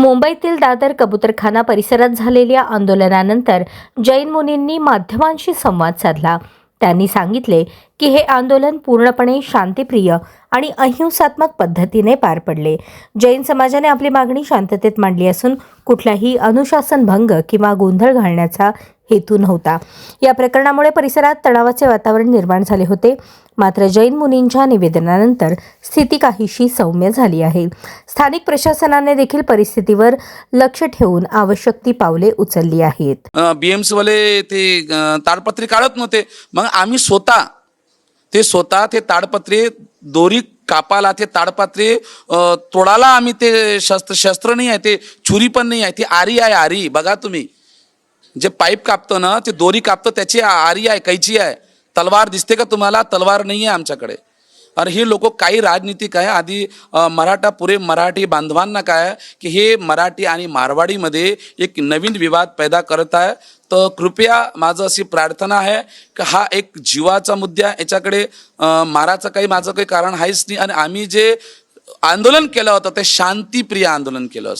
मुंबईतील दादर कबुतरखाना परिसरात झालेल्या आंदोलनानंतर जैन मुनींनी माध्यमांशी संवाद साधला. त्यांनी सांगितले की हे आंदोलन पूर्णपणे शांतिप्रिय आणि अहिंसात्मक पद्धतीने पार पडले. जैन समाजाने आपली मागणी शांततेत मांडली असून कुठलाही अनुशासन भंग किंवा गोंधळ घालण्याचा हेतू नव्हता. या प्रकरणामुळे परिसरात तणावाचे वातावरण निर्माण झाले होते. मात्र जैन मुनींच्या निवेदनानंतर स्थिती काहीशी सौम्य झाली आहे. स्थानिक प्रशासनाने देखील परिस्थितीवर लक्ष ठेवून आवश्यक ती पावले उचलली आहेत. बी वाले ते ताडपत्री काढत नव्हते. मग आम्ही स्वतः ते स्वतः ते ताडपत्रे दोरी कापाला ते ताडपत्रे तोडाला आम्ही ते शस्त्र शस्त्र नाही आहे ते छुरी पण नाही आहे ती आरी आहे आरी. बघा तुम्ही. जे पाईप कापतं ना ते दोरी कापतं त्याची आरी आहे कैची आहे. तलवार दिसते का तुम्हाला? तलवार नाही आहे आमच्याकडे. अरे हे लोक काही राजनीतिक आहे आधी मराठा पुरे मराठी बांधवांना काय आहे की हे मराठी आणि मारवाडीमध्ये एक नवीन विवाद पैदा करत आहे. तर कृपया माझं अशी प्रार्थना आहे की हा एक जीवाचा मुद्दा याच्याकडे माराचं काही माझं काही कारण आहेच नाही. आणि आम्ही जे आंदोलन केलं होतं ते शांतीप्रिय आंदोलन केलं